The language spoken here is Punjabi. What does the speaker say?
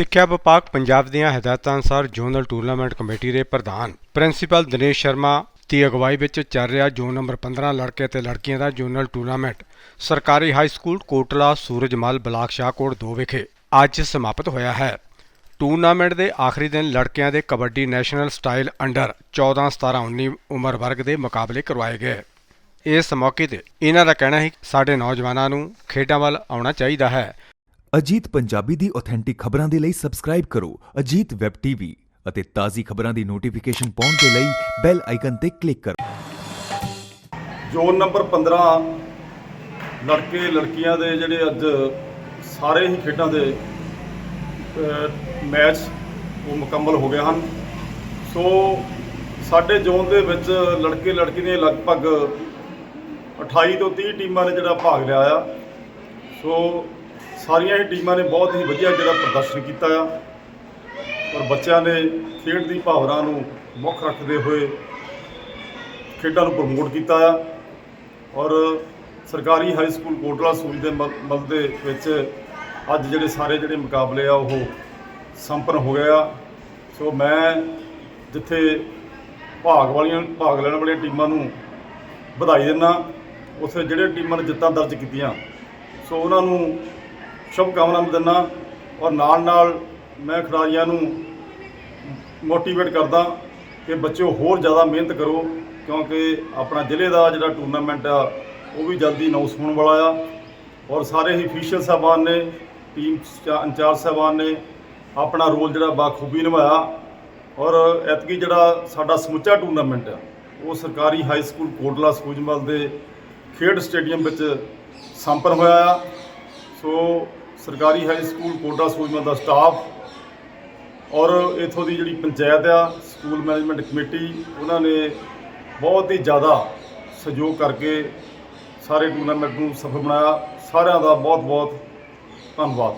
ਸਿੱਖਿਆ ਵਿਭਾਗ ਪੰਜਾਬ ਦੀਆਂ ਹਦਾਇਤਾਂ ਅਨੁਸਾਰ ਜ਼ੋਨਲ ਟੂਰਨਾਮੈਂਟ ਕਮੇਟੀ ਦੇ ਪ੍ਰਧਾਨ ਪ੍ਰਿੰਸੀਪਲ ਦਿਨੇਸ਼ ਸ਼ਰਮਾ ਦੀ ਅਗਵਾਈ ਵਿੱਚ ਚੱਲ ਰਿਹਾ ਜ਼ੋਨ ਨੰਬਰ 15 ਲੜਕੇ ਅਤੇ ਲੜਕੀਆਂ ਦਾ ਜ਼ੋਨਲ ਟੂਰਨਾਮੈਂਟ, ਸਰਕਾਰੀ high school Kotla Surajmal block Shahkot 2 ਵਿਖੇ ਅੱਜ ਸਮਾਪਤ ਹੋਇਆ ਹੈ। ਟੂਰਨਾਮੈਂਟ ਦੇ ਆਖਰੀ ਦਿਨ ਲੜਕਿਆਂ ਦੇ ਕਬੱਡੀ ਨੈਸ਼ਨਲ ਸਟਾਈਲ ਅੰਡਰ 14 17 19 ਉਮਰ ਵਰਗ ਦੇ ਮੁਕਾਬਲੇ ਕਰਵਾਏ ਗਏ। ਇਸ ਮੌਕੇ ਤੇ ਇਹਨਾਂ ਦਾ ਕਹਿਣਾ ਹੈ ਕਿ ਸਾਡੇ ਨੌਜਵਾਨਾਂ ਨੂੰ ਖੇਡਾਂ ਵੱਲ ਆਉਣਾ ਚਾਹੀਦਾ ਹੈ। ਅਜੀਤ ਪੰਜਾਬੀ ਦੀ ਆਥੈਂਟਿਕ ਖਬਰਾਂ ਦੇ ਲਈ ਸਬਸਕ੍ਰਾਈਬ ਕਰੋ ਅਜੀਤ ਵੈਬ ਟੀਵੀ ਅਤੇ ਤਾਜ਼ੀ ਖਬਰਾਂ ਦੀ ਨੋਟੀਫਿਕੇਸ਼ਨ ਪਾਉਣ ਦੇ ਲਈ ਬੈਲ ਆਈਕਨ ਤੇ ਕਲਿੱਕ ਕਰੋ। ਜ਼ੋਨ ਨੰਬਰ 15 ਲੜਕੇ ਲੜਕੀਆਂ ਦੇ ਜਿਹੜੇ ਅੱਜ ਸਾਰੇ ਹੀ ਖੇਡਾਂ ਦੇ ਮੈਚ ਉਹ ਮੁਕੰਮਲ ਹੋ ਗਏ ਹਨ। ਸੋ ਸਾਡੇ ਜ਼ੋਨ ਦੇ ਵਿੱਚ ਲੜਕੇ ਲੜਕੀ ਨੇ ਲਗਭਗ 28 ਤੋਂ 30 ਟੀਮਾਂ ਨੇ ਜਿਹੜਾ ਭਾਗ ਲਿਆ ਆ। ਸੋ ਸਾਰੀਆਂ ਹੀ ਟੀਮਾਂ ਨੇ ਬਹੁਤ ਹੀ ਵਧੀਆ ਜਿਹੜਾ ਪ੍ਰਦਰਸ਼ਨ ਕੀਤਾ ਆ। ਔਰ ਬੱਚਿਆਂ ਨੇ ਖੇਡ ਦੀ ਭਾਵਨਾ ਨੂੰ ਮੁੱਖ ਰੱਖਦੇ ਹੋਏ ਖੇਡਾਂ ਨੂੰ ਪ੍ਰਮੋਟ ਕੀਤਾ ਆ। ਔਰ ਸਰਕਾਰੀ ਹਾਈ ਸਕੂਲ ਕੋਟਲਾ ਸੂਲ ਦੇ ਮਲ ਮਲ ਦੇ ਵਿੱਚ ਅੱਜ ਜਿਹੜੇ ਸਾਰੇ ਜਿਹੜੇ ਮੁਕਾਬਲੇ ਆ, ਉਹ ਸੰਪੰਨ ਹੋ ਗਏ ਆ। ਸੋ ਮੈਂ ਜਿੱਥੇ ਭਾਗ ਵਾਲੀਆਂ, ਭਾਗ ਲੈਣ ਵਾਲੀਆਂ ਟੀਮਾਂ ਨੂੰ ਵਧਾਈ ਦਿੰਦਾ, ਉੱਥੇ ਜਿਹੜੇ ਟੀਮਾਂ ਨੇ ਜਿੱਤਾਂ ਦਰਜ ਕੀਤੀਆਂ, ਸੋ ਉਹਨਾਂ ਨੂੰ ਸ਼ੁਭ ਕਾਮਨਾਵਾਂ ਦਿੰਦਾ ਔਰ ਨਾਲ ਨਾਲ ਮੈਂ ਖਿਡਾਰੀਆਂ ਨੂੰ ਮੋਟੀਵੇਟ ਕਰਦਾ ਕਿ ਬੱਚਿਓ ਹੋਰ ਜ਼ਿਆਦਾ ਮਿਹਨਤ ਕਰੋ, ਕਿਉਂਕਿ ਆਪਣਾ ਜ਼ਿਲ੍ਹੇ ਦਾ ਜਿਹੜਾ ਟੂਰਨਾਮੈਂਟ ਆ, ਉਹ ਵੀ ਜਲਦੀ ਅਨਾਉਂਸ ਹੋਣ ਵਾਲਾ ਆ। ਔਰ ਸਾਰੇ ਹੀ ਅਫੀਸ਼ੀਅਲ ਸਾਹਿਬਾਨ ਨੇ ਟੀਮ ਇੰਚਾਰਜ ਸਾਹਿਬਾਨ ਨੇ, ਆਪਣਾ ਰੋਲ ਜਿਹੜਾ ਬਾਖੂਬੀ ਨਿਭਾਇਆ। ਔਰ ਐਤਕੀ ਜਿਹੜਾ ਸਾਡਾ ਸਮੁੱਚਾ ਟੂਰਨਾਮੈਂਟ ਆ, ਉਹ ਸਰਕਾਰੀ ਹਾਈ ਸਕੂਲ ਕੋਟਲਾ ਸੂਜਮਲ ਦੇ ਖੇਡ ਸਟੇਡੀਅਮ ਵਿੱਚ ਸੰਪਨ ਹੋਇਆ ਆ। ਸੋ ਸਰਕਾਰੀ ਹਾਈ ਸਕੂਲ ਕੋਟਲਾ ਸੂਜਮਲ ਦਾ ਸਟਾਫ ਔਰ ਇਥੋਂ ਦੀ ਜਿਹੜੀ ਪੰਚਾਇਤ ਆ ਸਕੂਲ ਮੈਨੇਜਮੈਂਟ ਕਮੇਟੀ ਉਹਨਾਂ ਨੇ ਬਹੁਤ ਹੀ ਜ਼ਿਆਦਾ ਸਹਿਯੋਗ ਕਰਕੇ ਸਾਰੇ ਟੂਰਨਾਮੈਂਟ ਨੂੰ ਸਫਲ ਬਣਾਇਆ। ਸਾਰਿਆਂ ਦਾ ਬਹੁਤ ਬਹੁਤ ਧੰਨਵਾਦ।